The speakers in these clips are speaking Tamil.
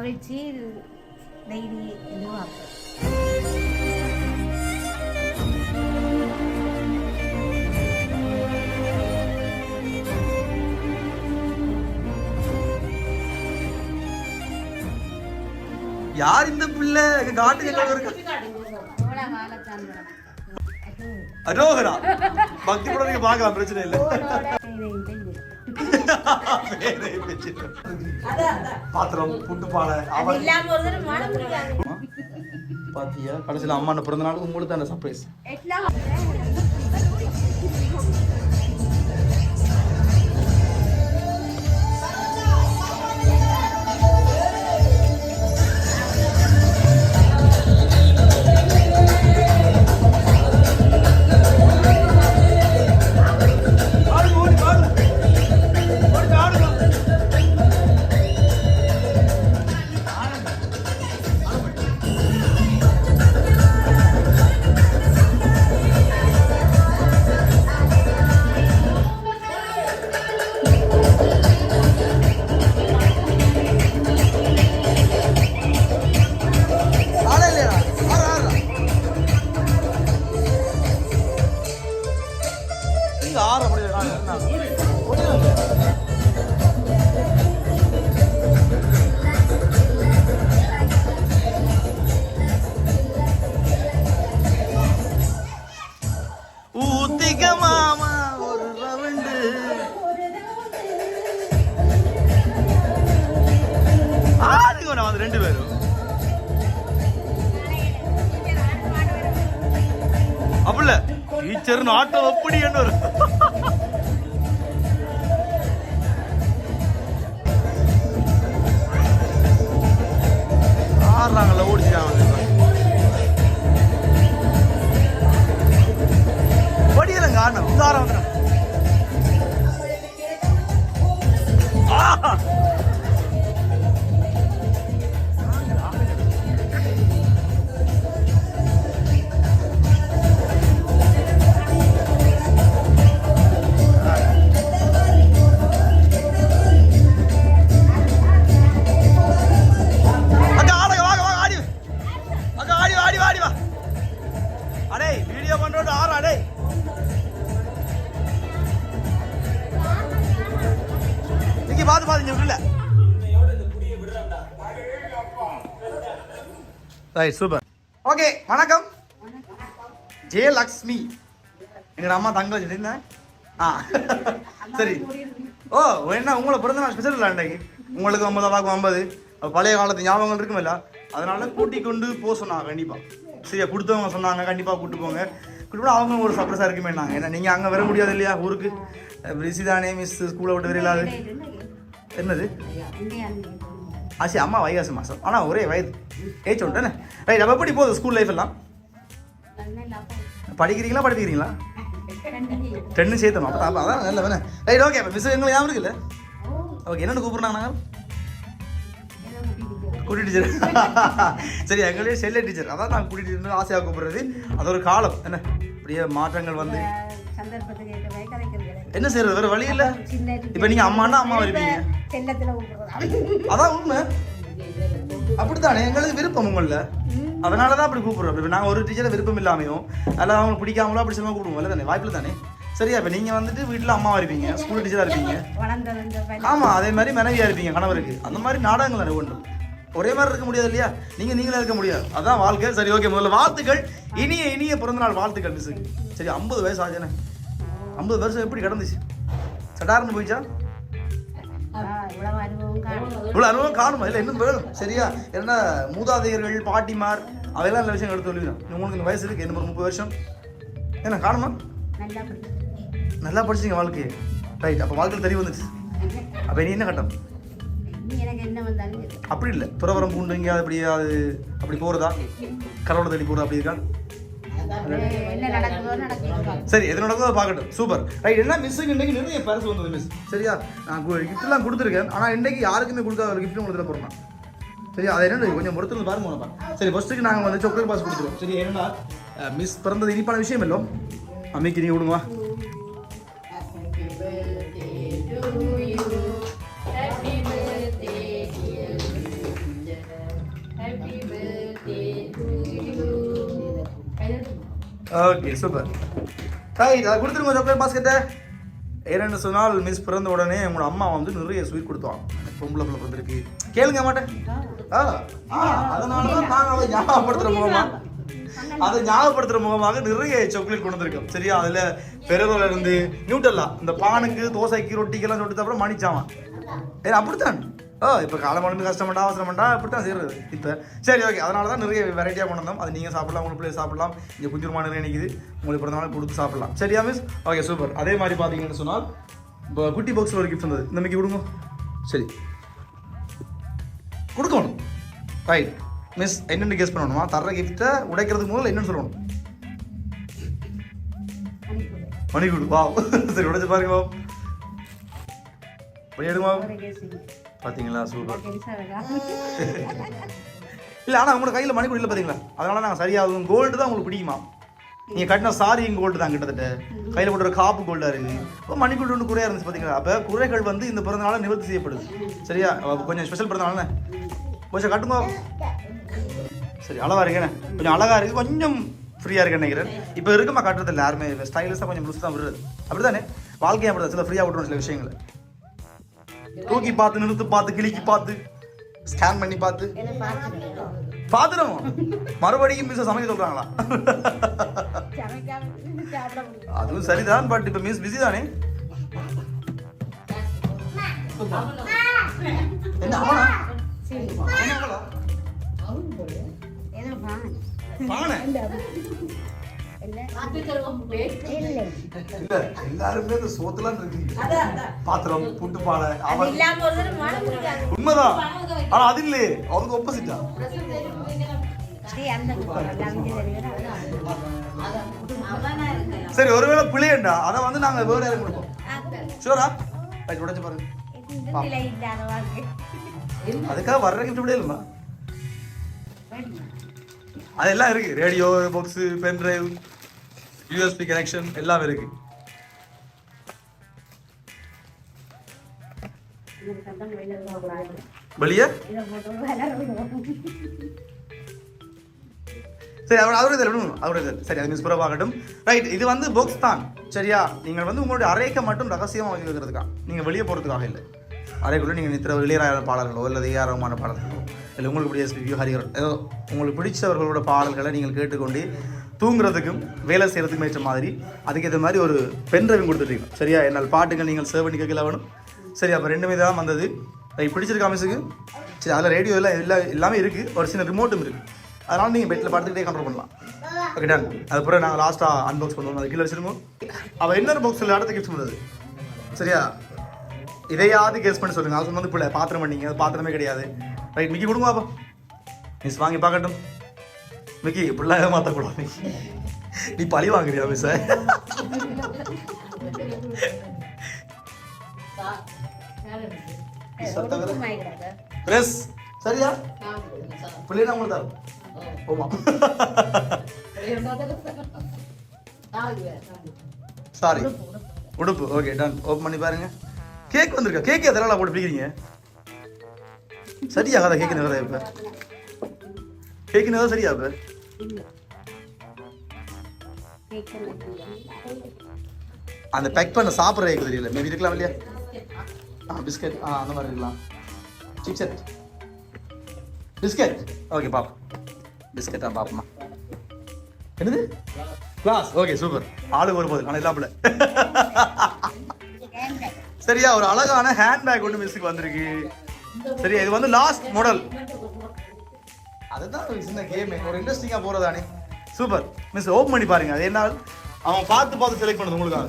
மகிழ்ச்சி டெய்லி எதிர்பார்ப்போம் யார் இந்த பிள்ளை? காட்டுக்கு அரோகரா. பக்தி படம் நீங்க பார்க்கலாம் பிரச்சனை இல்லை. பாத்திரம் புட்டு பானை அவன் பாத்தியா? கடைசியில் அம்மா பிறந்த நாளுக்கு உங்களுக்கு தான் சர்ப்ரைஸ் ஊத்திக்க மாமா ஒரு ரவுண்டு. ஆடுங்க நான் ரெண்டு பேரும். அப்படில்ல டீச்சர் ஆட்டோ எப்படி என்ன வரும் ஆடுறாங்கல்ல காரணம். உதாரணம். ஆடணும் பாத்து பாத்து இல்ல ரைட் சூப்பர் ஓகே வணக்கம். ஜெயலக்ஷ்மி. எங்க அம்மா தங்க சொல்லியிருந்தேன். ஆ. சரி. ஓ என்ன உங்களை பிறந்த நாள் ஸ்பெஷல் இல்லை உங்களுக்கு ஐம்பது அப்பாவுக்கு ஐம்பது பழைய காலத்து ஞாபகங்கள் இருக்குமில்ல அதனால கூட்டி கொண்டு போக சொன்னாங்க கண்டிப்பா. சரியா கொடுத்தவங்க சொன்னாங்க கண்டிப்பா கூட்டு போங்க. கூட்டு போனா அவங்க ஒரு சர்ப்ரைஸா இருக்குமே நாங்க ஏன்னா நீங்க அங்க வர முடியாது இல்லையா ஊருக்கு? பிரிசி தானே மிஸ் ஸ்கூலை விட்டு வரலாது என்னது? ஆசி அம்மா வைகாசி மாசம். ஆனா ஒரே வயது. ஏச்சு உண்டு ரைட் அப்ப எப்படி போகுது ஸ்கூல் லைஃப் எல்லாம்? படிக்கிறீங்களா படிக்கிறீங்களா டென்னு சேர்த்தோம். அப்போ அப்போ அதான் நல்ல வேணே ரைட் ஓகே அப்போ மிஸ் எங்களை ஞாபகம் இருக்குல்ல? ஓகே என்னென்னு கூப்பிட்றாங்க நாங்கள் குடி டீச்சர் சரி எங்களே செல்ல டீச்சர் அதான் நான் குடி டீச்சர் ஆசையாக கூப்பிடுறது. அது ஒரு காலம். என்ன? இப்படியே மாற்றங்கள் வந்து. சந்தர்ப்பத்துக்கு என்ன செய்யறது வேற வழி இல்லை. இப்போ நீங்கள் அம்மானா அம்மா கூப்பிடுறது அதான் உண்மை. அப்படித்தானே? எங்களுக்கு விருப்பம் உங்களில் அதனால தான் அப்படி கூப்பிடுறோம். இப்போ நாங்கள் ஒரு டீச்சரை விருப்பம் இல்லாமையும் அதில் அவங்க பிடிக்காமலோ அப்படி சொல்லி கூப்பிடுவோம். இல்லை தானே வாய்ப்பில் தானே சரியா? இப்போ நீங்கள் வந்துட்டு வீட்டில் அம்மாவா இருப்பீங்க. ஸ்கூல் டீச்சராக இருப்பீங்க. ஆமாம் அதே மாதிரி மனைவியாக இருப்பீங்க கணவருக்கு. அந்த மாதிரி நாடகங்கள் தானே ஒன்றும் ஒரே மாதிரி இருக்க முடியாது இல்லையா? நீங்கள் நீங்களே இருக்க முடியாது. அதான் வாழ்க்கை. சரி ஓகே முதல்ல வாழ்த்துக்கள். இனிய இனிய பிறந்தநாள் வாழ்த்துக்கள் மிஸ்ஸுக்கு சரி ஐம்பது வயசு ஆச்சுனே ஐம்பது வருஷம் எப்படி கிடந்துச்சு? சட்டார்னு போயிச்சா? இவ்வளோ அனுபவம் காணுமா. இல்லை இன்னும் வேணும். சரியா? என்ன மூதாதையர்கள் பாட்டிமார் அதெல்லாம் நல்ல விஷயம் எடுத்து சொல்லிடுறேன் உங்களுக்கு இந்த வயசு இருக்கு என்ன முப்பது வருஷம். என்ன காணுமா? நல்லா படிச்சீங்க வாழ்க்கையை. ரைட் அப்போ வாழ்க்கையில் தெரிய வந்துச்சு அப்போ என்ன கட்டம்? நீ என்ன சரி. அப்படி இல்லை. துறவரம் பூண்டு எங்கேயாவது அப்படி அது அப்படி போகிறதா கடவுளை தேடி போகிறதா அப்படி இருக்கா? சரி எது நடக்குதோ பார்க்கட்டும். சூப்பர். ரைட் என்ன மிஸ்ஸுக்கு இன்றைக்கு நிறைய பரிசு வந்தது மிஸ் சரியா? நான் கிஃப்ட்லாம் கொடுத்துருக்கேன். ஆனால் இன்றைக்கு யாருக்குமே கொடுக்காத ஒரு கிஃப்ட் கொடுத்துல போகிறேன் சரியா? அதை என்ன கொஞ்சம் ஒருத்தர் பாருங்க உனப்பா. சரி ஃபர்ஸ்ட்டுக்கு நாங்கள் வந்து சாக்லேட் பாஸ் கொடுத்துருவோம். சரி என்ன மிஸ் பிறந்தது இனிப்பான விஷயம் இல்லை அம்மிக்கு நீ விடுங்க ஓகே சூப்பர் ரைட் அதை கொடுத்துருங்க சாக்லேட் பாஸ்கெட்டை ஏன்னு சொன்னால் மிஸ் பிறந்த உடனே உங்களோட அம்மா வந்து நிறைய ஸ்வீட் கொடுத்தாங்க பொம்பளை பிள்ளை பிறந்திருக்கு. கேளுங்க மாட்டேன் ஆ ஆ அதனால தான் நாங்கள் அதை ஞாபகப்படுத்துகிற முகமா அதை ஞாபகப்படுத்துகிற முகமாக நிறைய சாக்லேட் கொண்டு வந்திருக்கோம் சரியா? அதில் பெருவில் இருந்து நியூட்டல்லா இந்த பானுக்கு தோசைக்கு ரொட்டிக்கெல்லாம் சொல்லிட்டு அப்புறம் மணிச்சாவான் ஏ அப்படித்தான். ஓ இப்போ காலமளந்து கஷ்டப்பட்டா அவசரப்பட்டா அப்படித்தான் செய்யறது. இப்போ சரி ஓகே அதனால தான் நிறைய வெரைட்டியாக கொண்டு வந்தோம். அது நீங்கள் சாப்பிடலாம் உங்களுக்கு பிள்ளை சாப்பிடலாம். இங்கே குஞ்சுருமா நிறைய நினைக்குது உங்களுக்கு பிறந்த நாள் கொடுத்து சாப்பிடலாம். சரியா மிஸ் ஓகே சூப்பர் அதே மாதிரி பார்த்தீங்கன்னு சொன்னால் இப்போ குட்டி பாக்ஸில் ஒரு கிஃப்ட் வந்தது. இந்த கொடுங்க. சரி. கொடுக்கணும். ரைட் மிஸ் என்னென்னு கேஸ் பண்ணணுமா? தர்ற கிஃப்ட்டை உடைக்கிறதுக்கு முதல்ல என்னென்னு சொல்லணும்? மணிக்கூடு. வா சரி உடைச்சு பாருங்க வா வெளியிடுமா பார்த்தீங்களா சூப்பர். இல்லை ஆனால் உங்களோட கையில் மணிக்கூட இல்லை பார்த்தீங்களா அதனால நாங்கள் சரியாகும் கோல்டு தான் உங்களுக்கு பிடிக்குமா? நீங்கள் கட்டின சாரியும் கோல்டு தான் கிட்டத்தட்ட. கையில் போட்டு ஒரு காப்பு கோல்டாக இருக்குது. இப்போ மணிக்கூடு ஒன்று குறையாக இருந்துச்சு பார்த்தீங்களா அப்போ குறைகள் வந்து இந்த பிறந்தநாள நிவர்த்தி செய்யப்படுது. சரியா? கொஞ்சம் ஸ்பெஷல் பிறந்தநாள்னே கொஞ்சம் கட்டுங்க. சரி அழகா இருக்கேனே. கொஞ்சம் அழகா இருக்கு. கொஞ்சம் ஃப்ரீயாக இருக்கு நினைக்கிறேன். இப்போ இருக்குமா கட்டுறது இல்லை யாருமே. ஸ்டைலிஷாக கொஞ்சம் ப்ளூஸ் தான் விடுறது. அப்படிதானே வாழ்க்கையை அப்படி சில ஃப்ரீயாக விட்டுரும் சில விஷயங்களை. தூக்கி பார்த்து நிறுத்து பார்த்து கிளிக்கி பார்த்து ஸ்கேன் பண்ணி பார்த்து. பாத்துறோம் மறுபடியும் மிஸ் சமைக்க சொல்றாங்களா? அதுவும் சரிதான் பட் இப்ப மிஸ் பிஸி தானே? என்ன அவனா? பானை. இல்லை. எல்லாருமே இந்த சோத்துலாம் இருக்கு பாத்திரம் புட்டு பானை அவன் உண்மைதான். ஆனா அது இல்லையே. அவனுக்கு ஒப்போசிட்டா சரி ஒருவேளை பிள்ளையண்டா அதை வந்து நாங்க வேற யாரும் கொடுப்போம். ஷூரா ரைட் உடைச்சு பாருங்க. அதுக்காக வர்ற இப்படியே இல்லைம்மா. அதெல்லாம் இருக்கு. Radio box pen drive USB connection எல்லாம் இருக்கு. வெளிய? வெளியே சரி அவர் அவரே தரணும் அவரே சரி அது மிஸ் புறவாகட்டும் ரைட் இது வந்து புக்ஸ் தான். சரியா? நீங்கள் வந்து உங்களுடைய அறைக்க மட்டும் ரகசியமாக வச்சுக்கிறதுக்கா நீங்கள் வெளியே போகிறதுக்காக இல்லை. அறைக்குள்ளே நீங்கள் நித்திர இளையராய பாடல்களோ இல்லை ஏஆரமான பாடல்களோ இல்லை உங்களுக்கு பிடிச்ச எஸ்பிபி ஹரிஹரன் ஏதோ உங்களுக்கு பிடிச்சவர்களோட பாடல்களை நீங்கள் கேட்டுக்கொண்டு தூங்குறதுக்கும் வேலை செய்கிறதுக்கும் ஏற்ற மாதிரி அதுக்கேற்ற மாதிரி ஒரு பென் கொடுத்துருக்கீங்க கொடுத்துட்டீங்க. சரியா? என்னால் பாட்டுங்கள் நீங்கள் சேவ் பண்ணி கேட்கல வேணும். சரி அப்போ ரெண்டுமே தான் வந்தது. பிடிச்சிருக்கா பிடிச்சிருக்க சரி அதில் ரேடியோ எல்லாம் எல்லாம் எல்லாமே இருக்குது ஒரு சின்ன ரிமோட்டும் இருக்குது அதனால நீங்கள் பெட்டில் படுத்துக்கிட்டே கண்ட்ரோல் பண்ணலாம். ஓகே டன் அதுக்கப்புறம் நாங்கள் லாஸ்ட்டாக அன்பாக்ஸ் பண்ணுவோம். அது கீழே வச்சிருக்கோம் அவள் இன்னொரு பாக்ஸில் அடுத்த கிஃப்ட் பண்ணுறது சரியா? இதையாவது கேஸ் பண்ணி சொல்லுங்கள் அது சொன்னது பிள்ளை பாத்திரம் பண்ணிங்க. அது பாத்திரமே கிடையாது. ரைட் மிக்கி கொடுங்க அப்போ மிஸ் வாங்கி பார்க்கட்டும். மிக்கி இப்படிலாம் ஏமாற்றக்கூடாது நீ பழி வாங்குறியா மிஸ் பிரஸ் சரியா? பிள்ளை உங்களுக்கு தரோம் ஓமா சாரி உடுப்பு ஓகே டன் ஓப்பன் பண்ணி பாருங்க. கேக் வந்திருக்கா? கேக் எதனால போட்டு பிடிக்கிறீங்க? சரியாக அதை கேட்க நிறைய இப்போ? கேட்க நிறைய சரியா இப்போ? அந்த பேக் பண்ண சாப்பிட்ற கேக் தெரியல மேபி இருக்கலாம் இல்லையா? ஆ பிஸ்கட் ஆ அந்த மாதிரி இருக்கலாம். Chipset biscuit okay pop biscuit தான் என்னது? கிளாஸ் ஓகே சூப்பர் ஆளு வரும்போது ஆனால் இல்லாமல சரியா ஒரு அழகான ஹேண்ட் பேக் ஒன்று மிஸ்ஸுக்கு வந்திருக்கு. சரியா? இது வந்து லாஸ்ட் மாடல் அதுதான் சின்ன கேம் ஒரு இன்ட்ரெஸ்டிங்காக போகிறதானே சூப்பர் மிஸ் ஓப்பன் பண்ணி பாருங்க. அது என்ன? அவன் பார்த்து பார்த்து செலக்ட் பண்ணது உங்களுக்காக.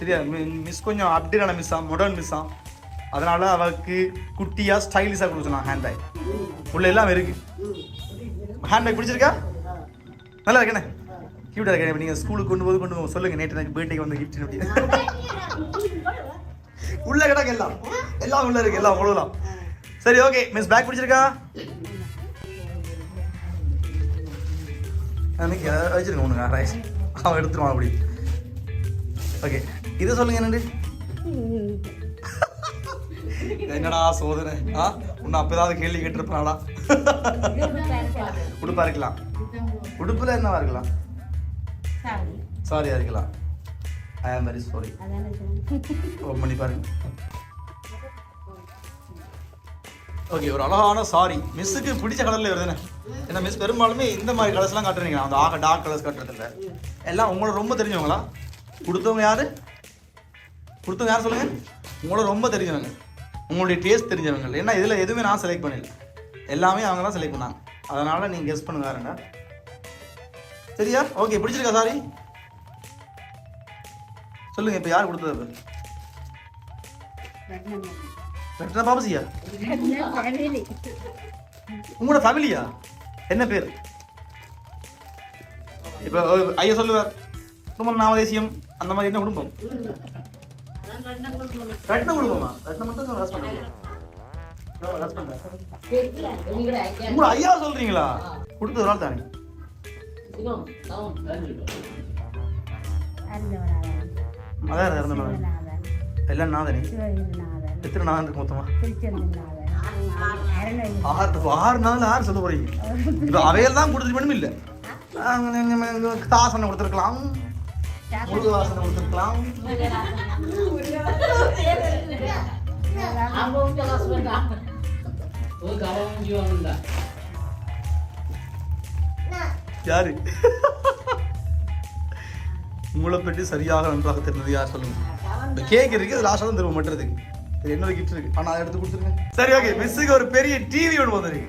சரியா? மிஸ் கொஞ்சம் அப்டேட்டான மிஸ் ஆ மாடர்ன் மிஸ் ஆ. அதனால அவருக்கு குட்டியாக ஸ்டைலிஷாக கொடுத்துலாம் ஹேண்ட் பேக் உள்ள எல்லாம் இருக்கு. ஹேண்ட் பேக் பிடிச்சிருக்கா? நல்லா இருக்கேனே. கியூட்டாக இருக்கேன். நீங்கள் ஸ்கூலுக்கு கொண்டு போது கொண்டு போக சொல்லுங்க. நேற்று எனக்கு பர்த்டேக்கு வந்து கிஃப்ட் அப்படின்னு உள்ள கிடக்கு எல்லாம். எல்லாம் உள்ள இருக்கு. எல்லாம் அவ்வளோலாம் சரி ஓகே மிஸ் பேக் பிடிச்சிருக்கா? அன்னைக்கு அதை வச்சிருங்க ஒண்ணுங்க? ரைஸ் அவன் எடுத்துருவான் அப்படி. ஓகே இதை சொல்லுங்க என்னண்டு என்னடா சோதனை? ஆ? உன்னை அப்போ ஏதாவது கேள்வி கேட்டிருப்பாங்களா உடுப்பா இருக்கலாம். உடுப்புல என்னவா இருக்கலாம்? சாரி சாரியா இருக்கலாம். ஐ ஆம் வெரி சாரி. ஓப்பன் பண்ணி பாருங்க. ஓகே ஒரு அழகான சாரி மிஸ்ஸுக்கு பிடிச்ச கலரில் வருதுன்னு ஏன்னா மிஸ் பெரும்பாலுமே இந்த மாதிரி கலர்ஸ்லாம் காட்டுறீங்க அந்த ஆக டார்க் கலர்ஸ் காட்டுறதில்ல எல்லாம் உங்களை ரொம்ப தெரிஞ்சவங்களா? கொடுத்தவங்க யார்? கொடுத்தவங்க யார் சொல்லுங்கள் உங்களோட ரொம்ப தெரிஞ்சவங்க. உங்களுடைய டேஸ்ட் தெரிஞ்சவங்க. ஏன்னா இதில் எதுவுமே நான் செலக்ட் பண்ணல. எல்லாமே அவங்க தான் செலக்ட் பண்ணாங்க. அதனால் நீங்கள் கெஸ் பண்ணுங்க யாருங்க சரியா? ஓகே பிடிச்சிருக்கா சாரி சொல்லுங்கள் இப்போ யார் கொடுத்தது ரத்னா பாபசியா. உங்களோட ஃபேமிலியா என்ன பேர்? இப்போ ஐயா சொல்லுவார் குடும்பம் நாமதேசியம் அந்த மாதிரி என்ன குடும்பம்? ரத்ன குடும்பமா? ரத்னம் மட்டும் husband. உங்களோட ஐயா சொல்றீங்களா? கொடுத்தது ஒரு ஆள் தானே? அதான். எல்லாம் நாதனே எத்தனை நாதன் இருக்கு மொத்தமா? திருச்செந்தூர்நாதன், அருணகிரி. ஆறு ஆறு நாள் ஆறு சொல்ல போறீங்க. இப்போ அவையெல்லாம் தான் கொடுத்துட்டு பண்ணும் இல்லை. தாசனை கொடுத்துருக்கலாம். முருக வாசனை கொடுத்துருக்கலாம். யாரு? உங்களை பற்றி சரியாக நன்றாக தெரிந்தது யார் சொல்லுங்க? இந்த கேக் இருக்கு லாஸ்டாக தான் திரும்ப மட்டுறதுக்கு இது என்னோட கிஃப்ட் இருக்கு? ஆனா அதை எடுத்து கொடுத்துருங்க. சரி ஓகே மிஸ்ஸுக்கு ஒரு பெரிய டிவி ஒன்று வந்திருக்கு.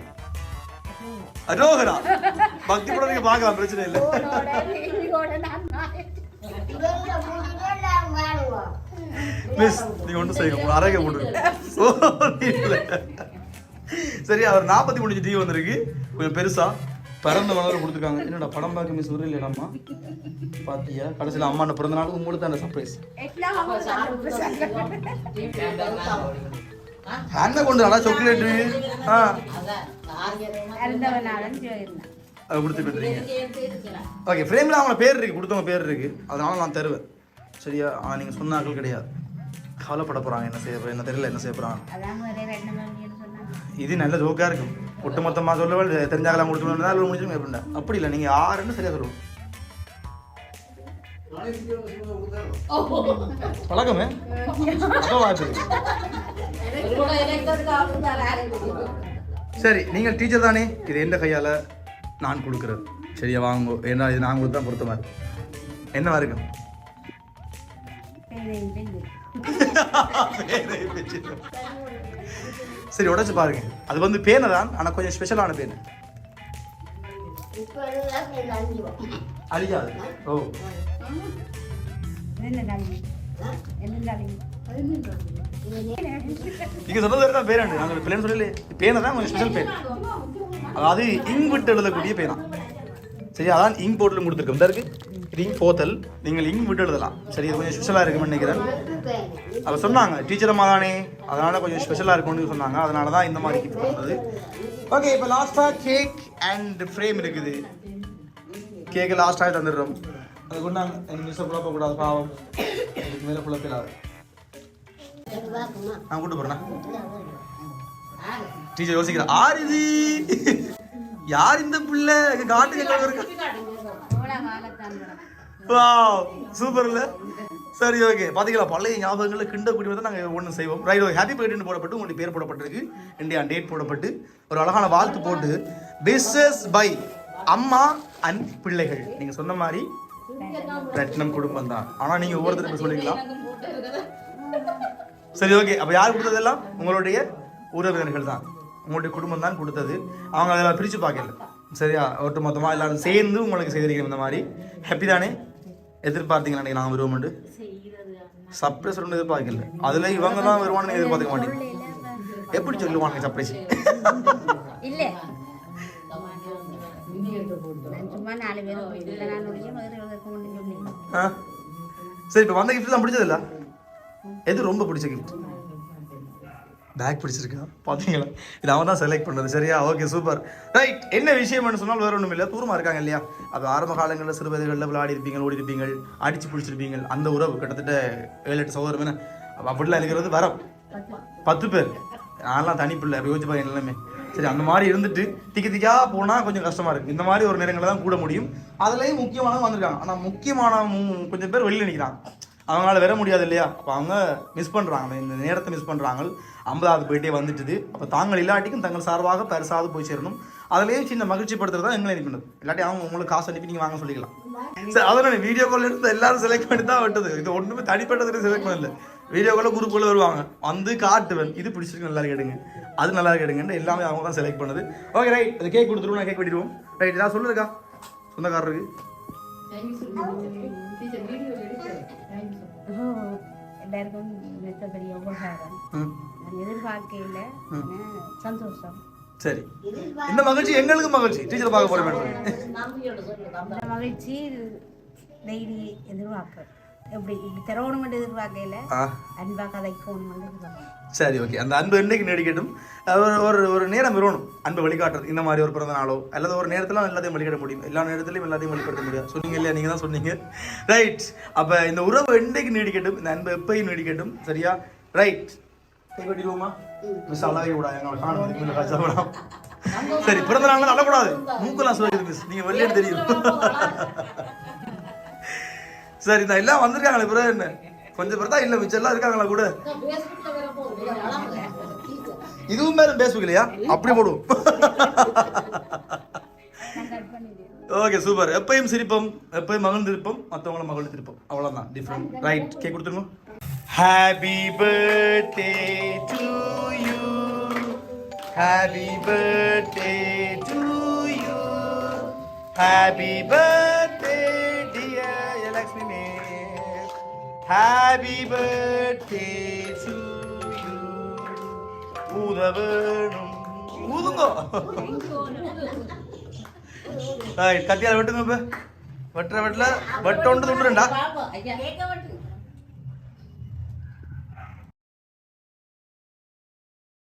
அரோகரா. பக்தி படம் நீங்க பார்க்கலாம் பிரச்சனை இல்லை. மிஸ் நீங்க ஒன்றும் செய்யுங்க உங்க அரைக்க போட்டுருங்க சரி அவர் நாற்பத்தி மூணு டிவி வந்திருக்கு. கொஞ்சம் பெருசா. பிறந்த மலர் கொடுத்துருக்காங்க. என்னடா படம் பார்க்க மிஸ் ஒரு இல்லைடாம்மா பாத்தியா? கடைசியில் அம்மா பிறந்த நாளுக்கு உங்களுக்கு அந்த சர்ப்ரைஸ் எல்லாம் என்ன கொண்டு நல்லா சாக்லேட்டு ஆ. அருந்தவனாதன், அதை கொடுத்துட்டு ஓகே ஃப்ரேமில் அவங்க பேர் இருக்கு கொடுத்தவங்க பேர் இருக்கு. அதனால நான் தருவேன். சரியா? ஆனால் நீங்கள் சொன்னாக்கள் கிடையாது. கவலைப்பட போகிறாங்க என்ன செய்ய என்ன தெரியல என்ன செய்ய போகிறாங்க இது நல்ல ஜோக்காக இருக்கும் ஒட்டு மொத்தமாக சொல்லவள் தெரிஞ்சாக்கலாம் கொடுத்துருந்தா அது முடிஞ்சிடும் எப்படின்னா அப்படி இல்லை நீங்கள் யாருன்னு சரியாக சொல்லுவோம். பழக்கமே. சரி நீங்கள் டீச்சர் தானே? இது எந்த கையால்? நான் கொடுக்குறது. சரியா வாங்க. ஏன்னா இது நான் கொடுத்தா பொறுத்த மாதிரி என்னவா இருக்கும் பெண்ணு. சரி உடைச்சு பாருங்க. அது வந்து பேனை தான் ஆனால் கொஞ்சம் ஸ்பெஷலான பேனு. அழியாது. ஓ. இது நீங்க சொன்னது தான் பேர் நாங்கள் பிள்ளைன்னு சொல்லல. பேனை தான் கொஞ்சம் ஸ்பெஷல் பேன். அதாவது இங் விட்டு எழுதக்கூடிய பேனா சரி அதான் இங் போட்டில் கொடுத்துருக்கோம் இந்த இருக்கு. இது போத்தல் நீங்கள் இங் விட்டு எழுதலாம். சரி இது கொஞ்சம் ஸ்பெஷலாக இருக்குன்னு நினைக்கிறேன். அவள் சொன்னாங்க டீச்சர் அம்மா தானே. அதனால் கொஞ்சம் ஸ்பெஷலாக இருக்கும்னு சொன்னாங்க. அதனால தான் இந்த மாதிரி கிஃப்ட் பண்ணுறது ஓகே இப்போ லாஸ்ட்டாக கேக் அண்ட் ஃப்ரேம் இருக்குது. கேக்கு லாஸ்ட்டாக தந்துடுறோம் அது கொண்டாங்க எங்கள் மிஸ்ஸை குழப்பக்கூடாது பாவம். இதுக்கு மேலே குழப்பிடாது. நான் கூட்டு போகிறேன் டீச்சர் யோசிக்கிறேன் ஆர் இது யார் இந்த பிள்ளை? காட்டுக்கு இருக்கா சூப்பர்ல சரி ஓகே பாத்தீங்களா பழைய ஞாபகங்களை கிண்ட கூடி வந்து நாங்கள் ஒன்று செய்வோம் ரைட் ஓகே ஹாப்பி பர்த்டேன்னு போடப்பட்டு உங்களுக்கு பேர் போடப்பட்டிருக்கு. இந்தியா டேட் போடப்பட்டு ஒரு அழகான வாழ்த்து போட்டு பிஸ்னஸ் பை அம்மா அண்ட் பிள்ளைகள். நீங்க சொன்ன மாதிரி ரத்னம் குடும்பம் தான். ஆனா நீங்க ஒவ்வொருத்தரும் சொல்லிக்கலாம் சரி ஓகே அப்போ யார் கொடுத்ததெல்லாம்? உங்களுடைய உறவினர்கள் தான். உங்களுடைய குடும்பம் தான் கொடுத்தது. அவங்க அதெல்லாம் பிரித்து பார்க்கல. சரியா? ஒட்டு மொத்தமாக எல்லாரும் சேர்ந்து உங்களுக்கு செய்திருக்கேன் இந்த மாதிரி. ஹாப்பி தானே? எதிர்பார்த்தீங்களா நீங்கள் நாங்கள் வருவோம்ட்டு சர்ப்ரைஸ் ஒன்றும் எதிர்பார்க்கல. அதில் இவங்க தான் வருவான்னு எதிர்பார்க்க மாட்டீங்க. எப்படி சொல்லுவாங்க சர்ப்ரைஸ் இல்ல. சரி இப்போ வந்த கிஃப்ட் தான் பிடிச்சதில்ல எது ரொம்ப பிடிச்ச கிஃப்ட் பேக் பிடிச்சிருக்கான். பார்த்தீங்களா இது அவன் தான் செலக்ட் பண்ணது. சரியா? ஓகே சூப்பர் ரைட் என்ன விஷயம்னு சொன்னால் வேற ஒன்றும் இல்லை தூரமாக இருக்காங்க இல்லையா? அது ஆரம்ப காலங்களில் சிறு வயதுகளில் விளையாடி இருப்பீங்க ஓடி இருப்பீங்க அடிச்சு பிடிச்சிருப்பீங்க அந்த உறவு கிட்டத்தட்ட ஏழு எட்டு சகோதரம் என்ன அப்படிலாம் இருக்கிறது வரம். பத்து பேர். நான்லாம் தனி பிள்ளை. அப்படி யோசிச்சு பாருங்க எல்லாமே. சரி அந்த மாதிரி இருந்துட்டு திக்கி திக்கா போனால் கொஞ்சம் கஷ்டமாக இருக்கும் இந்த மாதிரி ஒரு நேரங்களில் தான் கூட முடியும். அதுலேயும் முக்கியமானவங்க வந்திருக்காங்க. ஆனால் முக்கியமான கொஞ்சம் பேர் வெளியில் நிற்கிறாங்க அவங்களால வர முடியாது இல்லையா? அப்போ அவங்க மிஸ் பண்ணுறாங்க இந்த நேரத்தை மிஸ் பண்ணுறாங்க ஐம்பதாவது போயிட்டே வந்துட்டுது. அப்போ தாங்கள் இல்லாட்டிக்கும் தங்கள் சார்பாக பரிசாவது போய் சேரணும். அதுலேயே சின்ன மகிழ்ச்சி படுத்துறது தான் எங்களை அனுப்பினது இல்லாட்டி அவங்க உங்களுக்கு காசு அனுப்பி நீங்கள் வாங்க சொல்லிக்கலாம். சரி அதனால வீடியோ கால் எடுத்து எல்லாரும் செலக்ட் பண்ணி தான் விட்டது இது ஒன்றுமே தனிப்பட்டது செலக்ட் பண்ணல. வீடியோ காலில் குரூப்புக்குள்ள வருவாங்க. வந்து காட்டுவேன். இது பிடிச்சிருக்கு நல்லா கேடுங்க அது நல்லா கேடுங்கன்னு எல்லாமே அவங்க தான் செலக்ட் பண்ணது. ஓகே ரைட் அது கேக் கொடுத்துருவோம் நான் கேக் பண்ணிடுவோம் ரைட் ஏதாவது சொல்லுறக்கா சொந்தக்காரருக்கு. எல்லாருக்கும் மிகப்பெரிய உபகாரம். நான் எதிர்பார்க்கையில் சந்தோஷம். சரி. இந்த மகிழ்ச்சி எங்களுக்கு மகிழ்ச்சி. டீச்சர் பார்க்க போறேன் மகிழ்ச்சி டெய்லி எதிர்பார்ப்பேன் எப்படி எதிர்பார்க்கையில் சரி ஓகே அந்த அன்பு என்னைக்கு நீடிக்கட்டும்? ஒரு ஒரு நேரம் வரணும் அன்பு வழிகாட்டுறது இந்த மாதிரி ஒரு பிறந்த நாளோ அல்லது ஒரு நேரத்தில் எல்லாத்தையும் வழிகாட்ட முடியும். எல்லா நேரத்திலையும் எல்லாத்தையும் வெளிப்படுத்த முடியாது. சொன்னீங்க இல்லையா? நீங்கள் தான் சொன்னீங்க. ரைட் அப்போ இந்த உறவு என்னைக்கு நீடிக்கட்டும்? இந்த அன்பு எப்பயும் நீடிக்கட்டும். சரியா? ரைட் கை கட்டிடுவோமா? மிஸ் அழகே விடா எங்களை காணும் கஷ்டப்படாம சரி பிறந்த நாள் அழக்கூடாது மூக்கெல்லாம் சொல்லிடுது மிஸ் நீங்கள் வெளியே தெரியும். சரி இந்த எல்லாம் வந்திருக்காங்களே பிறகு என்ன? கொஞ்சம் பேர் தான் இல்லை மிச்சம் எல்லாம் இருக்காங்களா கூட? இதுவும் மேல பேஸ்புக் இல்லையா அப்படி போடுவோம் ஓகே சூப்பர் எப்பயும் சிரிப்போம் எப்பயும் மகிழ்ந்திருப்போம் மற்றவங்கள மகிழ்ந்திருப்போம். அவ்வளோதான் டிஃப்ரெண்ட் ரைட் கேக் கொடுத்துருங்க. Happy birthday to you happy birthday to you happy birthday happy birthday to you ஊத வேணும் ஊதுங்க கத்தியால வெட்டுங்க இப்ப வெட்டுற வெட்டல வெட்ட ஒன்று துண்டுறா கேட்க